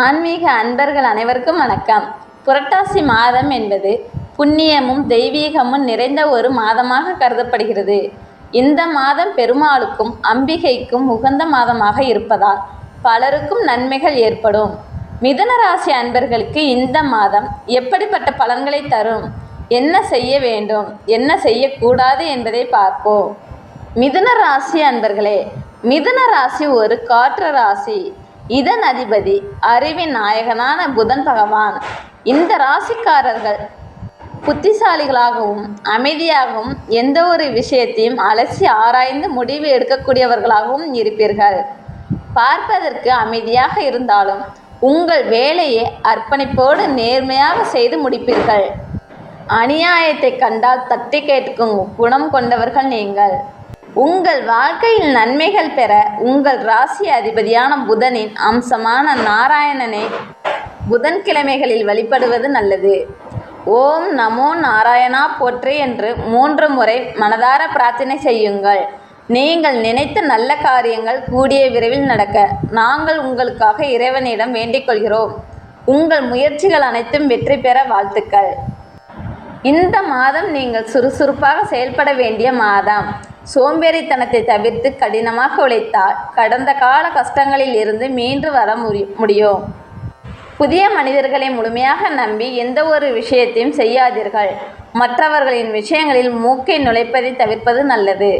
ஆன்மீக அன்பர்கள் அனைவருக்கும் வணக்கம். புரட்டாசி மாதம் என்பது புண்ணியமும் தெய்வீகமும் நிறைந்த ஒரு மாதமாக கருதப்படுகிறது. இந்த மாதம் பெருமாளுக்கும் அம்பிகைக்கும் உகந்த மாதமாக இருப்பதால் பலருக்கும் நன்மைகள் ஏற்படும். மிதுன ராசி அன்பர்களுக்கு இந்த மாதம் எப்படிப்பட்ட பலன்களை தரும்? என்ன செய்ய வேண்டும்? என்ன செய்யக்கூடாது என்பதை பார்ப்போம். மிதுன ராசி அன்பர்களே மிதுன ராசி ஒரு காற்று ராசி. இதன் அதிபதி அறிவின் நாயகனான புதன் பகவான். இந்த ராசிக்காரர்கள் புத்திசாலிகளாகவும் அமைதியாகவும் எந்த ஒரு விஷயத்தையும் அலசி ஆராய்ந்து முடிவு எடுக்கக்கூடியவர்களாகவும் இருப்பீர்கள். பார்ப்பதற்கு அமைதியாக இருந்தாலும் உங்கள் வேலையை அர்ப்பணிப்போடு நேர்மையாக செய்து முடிப்பீர்கள். அநியாயத்தை கண்டால் தட்டி கேட்கும் குணம் கொண்டவர்கள் நீங்கள். உங்கள் வாழ்க்கையில் நன்மைகள் பெற உங்கள் ராசி அதிபதியான புதனின் அம்சமான நாராயணனை புதன்கிழமைகளில் வழிபடுவது நல்லது. ஓம் நமோ நாராயணா போற்றே என்று மூன்று முறை மனதார பிரார்த்தனை செய்யுங்கள். நீங்கள் நினைத்த நல்ல காரியங்கள் கூடிய விரைவில் நடக்க நாங்கள் உங்களுக்காக இறைவனிடம் வேண்டிக் கொள்கிறோம். உங்கள் முயற்சிகள் அனைத்தும் வெற்றி பெற வாழ்த்துக்கள். இந்த மாதம் நீங்கள் சுறுசுறுப்பாக செயல்பட வேண்டிய மாதம். சோம்பேறித்தனத்தை தவிர்த்து கடினமாக உழைத்தால் கடந்த கால கஷ்டங்களில் இருந்து மீண்டு வர முடியும். புதிய மனிதர்களை முழுமையாக நம்பி எந்த ஒரு விஷயத்தையும் செய்யாதீர்கள். மற்றவர்களின் விஷயங்களில் மூக்கை நுழைப்பதை தவிர்ப்பது நல்லது.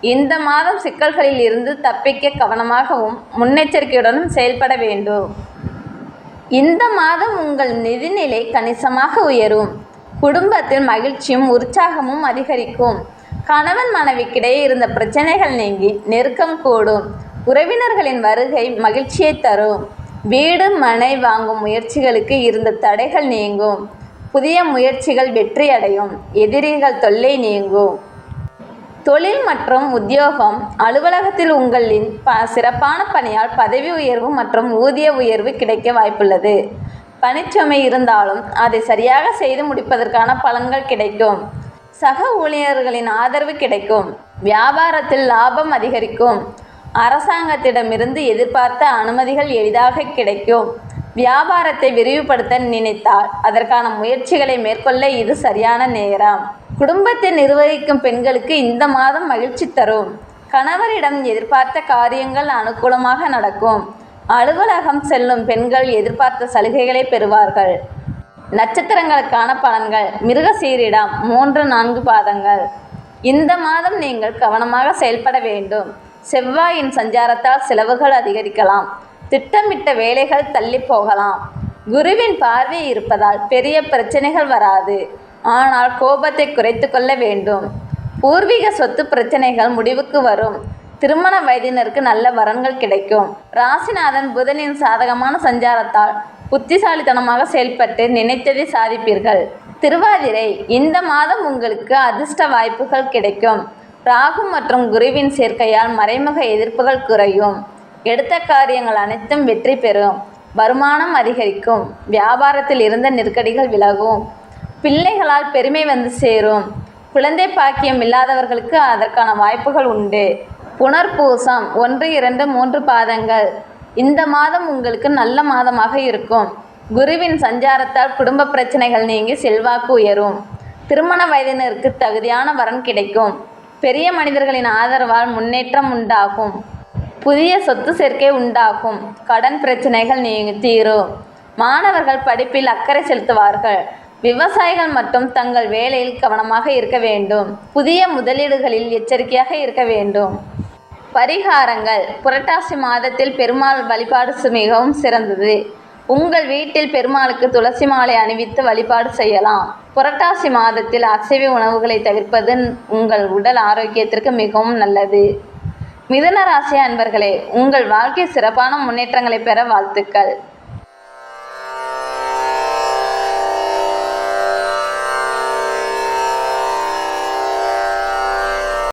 இந்த மாதம் சிக்கல்களில் இருந்து தப்பிக்க கவனமாகவும் முன்னெச்சரிக்கையுடனும் செயல்பட வேண்டும். இந்த மாதம் உங்கள் நிதிநிலை கணிசமாக உயரும். குடும்பத்தில் மகிழ்ச்சியும் உற்சாகமும் அதிகரிக்கும். கணவன் மனைவிக்கிடையே இருந்த பிரச்சனைகள் நீங்கி நெருக்கம் கூடும். உறவினர்களின் வருகை மகிழ்ச்சியை தரும். வீடு மனை வாங்கும் முயற்சிகளுக்கு இருந்த தடைகள் நீங்கும். புதிய முயற்சிகள் வெற்றியடையும் எதிரிகள் தொல்லை நீங்கும். தொழில் மற்றும் உத்தியோகம் அலுவலகத்தில் உங்களின் ப சிறப்பான பணியால் பதவி உயர்வு மற்றும் ஊதிய உயர்வு கிடைக்க வாய்ப்புள்ளது. பணிச்சுமை இருந்தாலும் அதை சரியாக செய்து முடிப்பதற்கான பலன்கள் கிடைக்கும். சக ஊழியர்களின் ஆதரவு கிடைக்கும். வியாபாரத்தில் லாபம் அதிகரிக்கும். அரசாங்கத்திடமிருந்து எதிர்பார்த்த அனுமதிகள் எளிதாக கிடைக்கும். வியாபாரத்தை விரிவுபடுத்த நினைத்தால் அதற்கான முயற்சிகளை மேற்கொள்ள இது சரியான நேரம். குடும்பத்தை நிர்வகிக்கும் பெண்களுக்கு இந்த மாதம் மகிழ்ச்சி தரும். கணவரிடம் எதிர்பார்த்த காரியங்கள் அனுகூலமாக நடக்கும். அலுவலகம் செல்லும் பெண்கள் எதிர்பார்த்த சலுகைகளை பெறுவார்கள். நட்சத்திரங்களுக்கான பலன்கள். மிருக சீரிடம் மூன்று நான்கு பாதங்கள். இந்த மாதம் நீங்கள் கவனமாக செயல்பட வேண்டும். செவ்வாயின் சஞ்சாரத்தால் செலவுகள் அதிகரிக்கலாம். திட்டமிட்ட வேலைகள் தள்ளி போகலாம். குருவின் பார்வை இருப்பதால் பெரிய பிரச்சனைகள் வராது. ஆனால் கோபத்தை குறைத்து கொள்ள வேண்டும். பூர்வீக சொத்து பிரச்சனைகள் முடிவுக்கு வரும். திருமண வயதினருக்கு நல்ல வரன்கள் கிடைக்கும். ராசிநாதன் புதனின் சாதகமான சஞ்சாரத்தால் புத்திசாலித்தனமாக செயல்பட்டு நினைத்ததை சாதிப்பீர்கள். திருவாதிரை இந்த மாதம் உங்களுக்கு அதிர்ஷ்ட வாய்ப்புகள் கிடைக்கும். ராகு மற்றும் குருவின் சேர்க்கையால் மறைமுக எதிர்ப்புகள் குறையும். எடுத்த காரியங்கள் அனைத்தும் வெற்றி பெறும். வருமானம் அதிகரிக்கும். வியாபாரத்தில் இருந்த நெருக்கடிகள் விலகும். பிள்ளைகளால் பெருமை வந்து சேரும். குழந்தை பாக்கியம் இல்லாதவர்களுக்கு அதற்கான வாய்ப்புகள் உண்டு. புனர்பூசம் ஒன்று இரண்டு மூன்று பாதங்கள். இந்த மாதம் உங்களுக்கு நல்ல மாதமாக இருக்கும். குருவின் சஞ்சாரத்தால் குடும்ப பிரச்சனைகள் நீங்கி செல்வாக்கு உயரும். திருமண வயதினருக்கு தகுதியான வரன் கிடைக்கும். பெரிய மனிதர்களின் ஆதரவால் முன்னேற்றம் உண்டாகும். புதிய சொத்து சேர்க்கை உண்டாகும். கடன் பிரச்சனைகள் நீ தீரும். மாணவர்கள் படிப்பில் அக்கறை செலுத்துவார்கள். விவசாயிகள் மட்டும் தங்கள் வேலையில் கவனமாக இருக்க வேண்டும். புதிய முதலீடுகளில் எச்சரிக்கையாக இருக்க வேண்டும். பரிகாரங்கள். புரட்டாசி மாதத்தில் பெருமாள் வழிபாடு மிகவும் சிறந்தது. உங்கள் வீட்டில் பெருமாளுக்கு துளசி மாலை அணிவித்து வழிபாடு செய்யலாம். புரட்டாசி மாதத்தில் அசைவ உணவுகளை தவிர்ப்பது உங்கள் உடல் ஆரோக்கியத்திற்கு மிகவும் நல்லது. மிதுன ராசி அன்பர்களே உங்கள் வாழ்க்கை சிறப்பான முன்னேற்றங்களை பெற வாழ்த்துக்கள்.